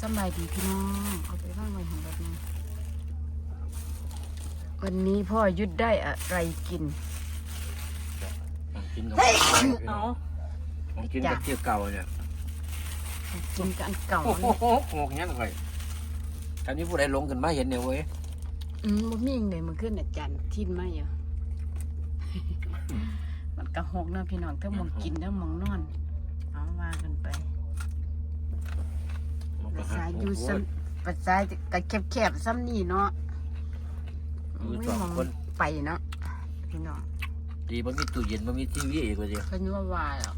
สำบายดีพี่น้องเอาไปว่างไว้ของแบบนี้วันนี้พ่อยุดได้อะไรกิน กินกับเอาของกินกับเที่ยวเก่าเนี่ยกินกันเก่าโอ้โหเนี่ยงงงั้นเลยอันนี้ผู้ใดลงกันมาเห็นเนี่ยเว้ยอืมบ่มีอย่างเลยมันขึ้นอาจารย์ทินมาอยู่มันกระหกเนาะพี่น้องทั้งหมองกินทั้งหมองนอน เอาว่ากันไป ภาษาอยู่ซ้ำภาษากะแคบๆซ้ำนี่เนาะอยู่ไม่สองมองคน ไปเนาะพี่น้องดีมันมีตู้เย็นมันมีทีวีอีกว่าเดียวเพิ่นว่าว่าหรอก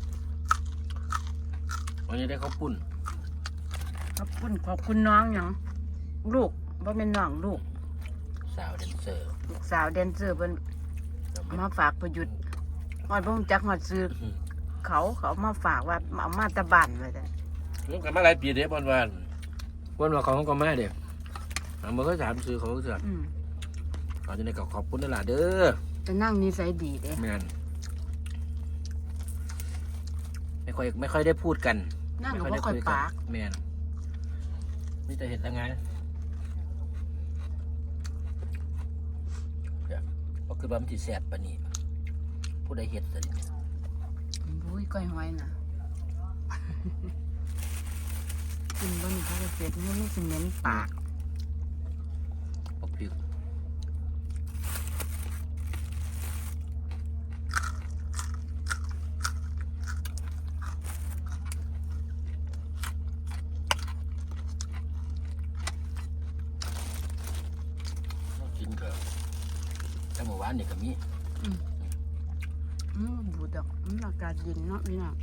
วันนี้ได้ข้าวปุ้นขอบคุณขอบคุณน้องหยังลูกบ่เป็นน้องลูก สาวแดนเซอร์ลูกสาวแดนเซอร์เพิ่นมาฝากประยุทธ์ฮอดบ่รู้จักฮอดซื้อเขาเขามาฝากว่าเอามาแตะบ้านไว้แต่ร่วมกันมาหลายปีเด้บอลวัน บอลว่าเขาก็มาเด้ถามมันก็ถามซื้อเขาก็เสือกอืมเขาจะได้กับขอบคุณนั่นแหละเด้อแต่นั่งนิสัยดีเด้แมนไม่ค่อยไม่ค่อยได้พูดกันนั่งก็บ่ค่อยปากแมนมีแต่เห็นทางงานเนี่ยก็คือว่ามันสิแสบปานนี้ผู้ใดเห็ดสิ บุ้ยก้อยหอยน่ะ กินบ่นี่เขาจะเสร็จมันไม่สิเหม็นปากปกพริกกินกับแต่เมื่อวานนี่ก็มีอืมบูดอกอืมอากาศเย็นเนาะพี่น้อง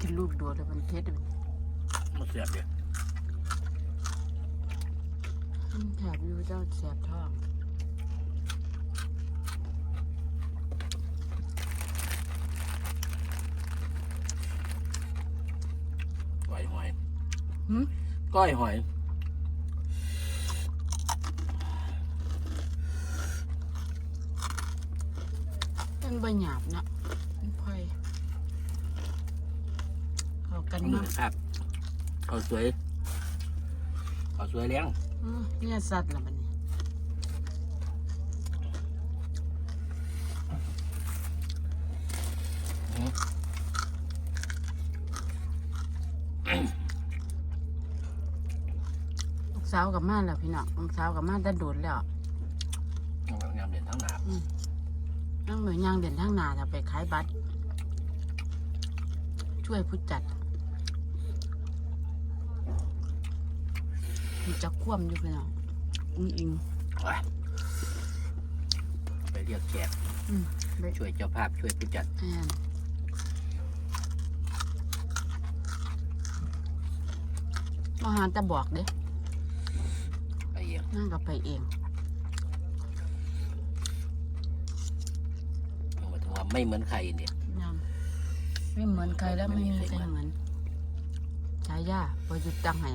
กินลูกโดดแล้วมันเผ็ดเลยมันเสียบเดียอืมแถบอยู่เจ้าแสบท้องก้อยหอยหืมก้อยหอยเป็นใบหยาบเนาะเป็นพลอยเข้า กันนี่มากครับข้าวสวยข้าวสวยเลี้ยงอืมเนี่ยสัตว์ละมันนี่ลูกสาวกับมาแล้วพี่น้องลูกสาวกับมาแต่โดดแล้วงามเด่นทั้งหนานั่งหน่วยยางเด่นทั้งหนาจะไปขายบัตรช่วยผู้จัด มีจะคว่ำอยู่พี่น้องอุ้งอิงไปเรียกแขกอืมไปช่วยเจ้าภาพช่วยผู้จัดแอนมาหาแต่บอกเด้ไปเองนั่งกับไปเองหมายถึงว่าไม่เหมือนใครเนี่ยยังไม่เหมือนใครแล้วไม่มีใครเหมือนชายาพอหยุดตั้งให้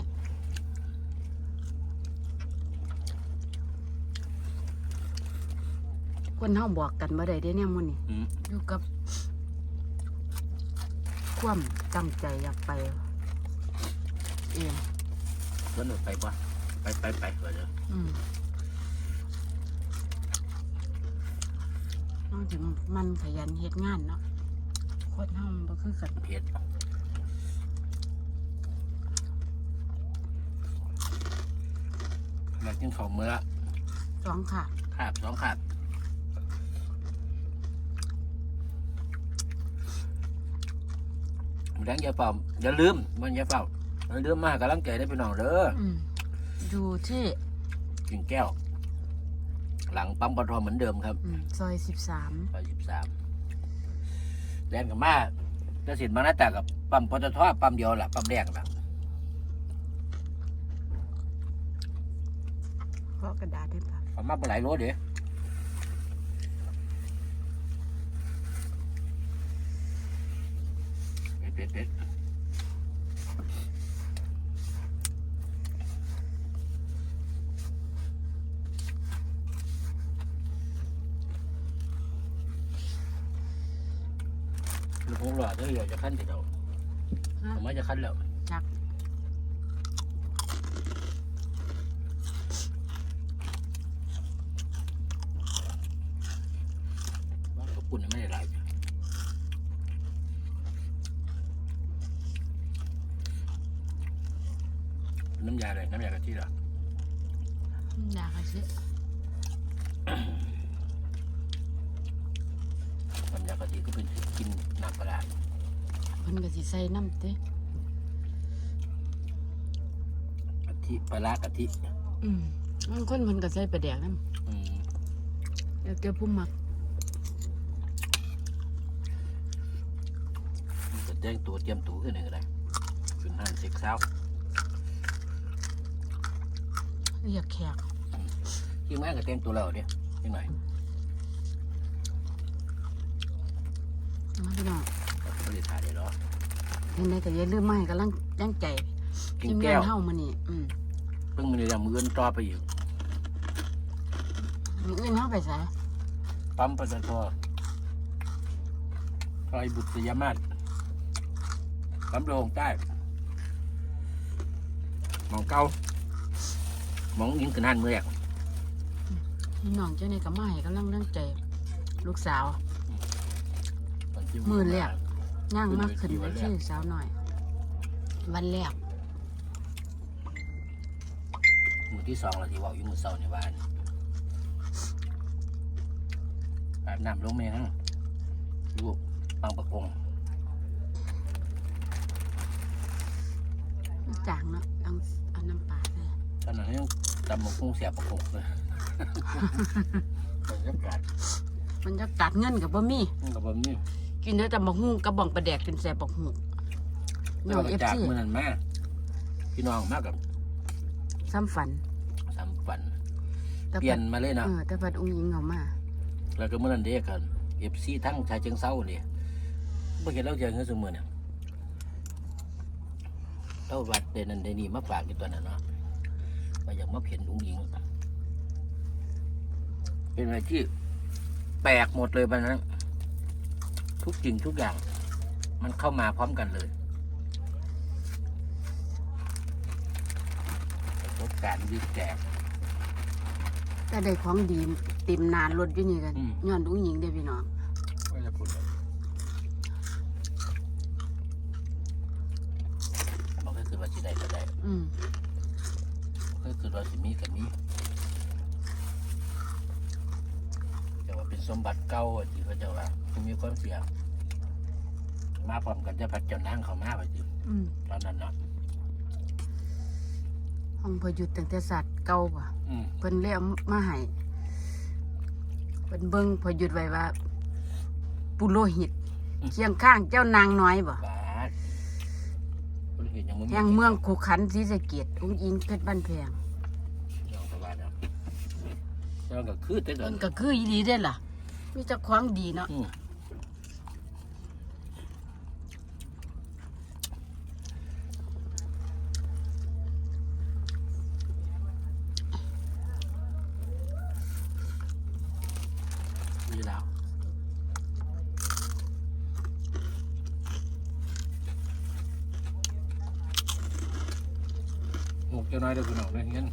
คนเฮาบอกกันบ่ได้เด้เนี่ยมื้อนี้อืมอยู่กับ ความตั้งใจอยากไปเองเพื่อนไปปะไปไปไปไปเลยอืมนอกจากมันขยันเฮ็ดงานเนาะโคตรเฮามันบ่คือกันเพชรอยากกินของมื้อละสองค่ะ ขาบสองขาบ มันยังอย่าเฝ้าอย่าลืมมันอย่าเฝ้าอย่าลืมมากำลังใจได้พี่น้องเด้ออืมอยู่ที่กิ่งแก้ว หลังปั๊มปตทเหมือนเดิมครับอืมซอยสิบสามร้อยสิบสามแลนกับมาจะสินมาหน้าตากับปั๊มปตทปั๊มเดียวละปั๊มแรกละเพราะกระดาษได้ปะปั๊มมาปหลายรถเด้เป็ ลูกหลอดด้วยอยาจะขั้นติดเอาผมว่จะขั้นแล้วจักว่าขอบคุณไม่ได้หล น้ำยาอะไรน้ำยากะทิเหรออยากให้สิน้ำยากะทิก็เป็นกินน้ำปลาร้าเพิ่นก็สิใส่น้ำเต้กะทิปลาร้ากะทิอืมบางคนเพิ่นก็ใส่ปลาแดกน้อืมำแล้วแต่ผู้มักมันจะแจ้งตัวเตรียมตัวขึ้นหนึ่งก็ได้ขึ้นห้างเช็คเช้า เรียกแขกที่แม่ก็แต่งตัวเราเนี่ยยังไงนะพี่น้องเราก็ไม่ได้ถ่ายเลยหรอเห็นได้ก็อย่าลืมมาให้กำลังแรงใจกินทีมแก้งานวเฮามื้อนี้อืมเพิ่งมีเรื่องมืออนต่อไปอยู่มื้ออื่นเฮาไปไสปั๊มปตทซอยบุตรยมาศปั๊มโรงใต้หมองเก้าห มองยิงกันหันเมื่อแรกพี่น้องเจ้านี่ก็มาให้กำลังแรงใจ ลูกสาวตที่มื้อแรกย่างมากขึ้ขึ้นนไปเวทีวันแรกที่สาวหน่อย วันแรกมือที่สองเราที่เว่าอยู่มือเสาในบ้านอาบน้ำลงเมงลูกบางประกงจางเนาะเอาเอาน้ำปลาใส่ ตอนนั้นยังตำมะกุ้งเสียประกงเลยบรรยากาศมันจะกัดเงินกับบ่มีมันกับแบบนี้กินได้แต่บักฮู้กับบ่องปลาแดกกินแซ่บบักฮู้แล้น้วองก็เอฟจากซีมื่อนั้นมาพี่น้องมากับซ้ำฝันสามฝัน แต่เปลี่ยพันดมาเลยเอเนาะอแต่พัดอุ้งยิงเอามา แล้วก็เมื่อนั้นเด็กกันเอฟซีทั้งชายเชิงเซาเนี่ยเมื่อเห็นเราเจอเงินสมือเนี่ยเราวัดเดนนันเดนี่มาฝากในตัวนั้นเนาะ มาอยากมาเห็นอุ้งยิงเป็นอะไรที่แปลกหมดเลยวันนั้นทุกสิ่งทุกอย่าง มันเข้ามาพร้อมกันเลยประสบการณ์วิแกกแต่ได้ของดีเต็มนานรถอยู่นี่กันอืมย้อนอุ้งยิงเด้อพี่น้อง ไม่จะพูดเลยบอกให้คือว่าสิได้ก็ได้ อืม บอกให้คือว่า สิมีก็มีแต่ว่าเป็นสมบัติเก่าอะที่เขาเจะว่ามันมีความเสี่ยงมาพร้อมกันจะพัดเจ้านางเขามาไปจิอืมตอนนั้นเนาะห้องพอหยุดตั้งแต่สัตว์เก่าป่ะอืมเพิ่นเลยเอามาให้เพิ่นเบิ่งพอหยุดไว้ว่า ปุโรหิตเคียงข้างเจ้านางน้อยบ่บาดคนเห็นยังบ่มีแห่งเมืองขุขันธ์ศรีสะเกษอุ้งอิงเพชรบ้านแพง ยองสบายเนาะ แล้วก็คือแต่ตอเพิ่นนก็คืออีหลีเด้อล่ะ มีเจ้าของดีเนาะอืมดีแล้วหมกจะน้อยเดี๋ยวคุณออกได้เงี้ย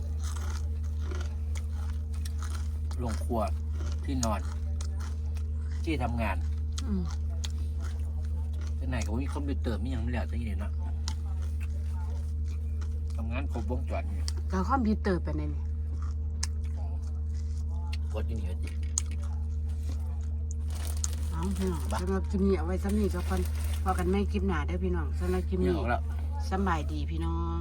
ลงครัวที่นอน ที่ทำงานอืมที่ไหนก็มีคอมพิวเตอร์มีอย่างไม่แล้วที่นี่เนาะทำงานครบวงจรอยู่ก็คอมพิวเตอร์ไปในนี่กดอยังนี่จริงเอาพี่น้องบ้าสำหรับคลิปนี้เอาไว้ซ้ำนี้ก็ก่อนพอกันไม่คลิปหน้าเด้อพี่น้องสำหรับคลิปนี่นี้ออกแล้ว สำบายดีพี่น้อง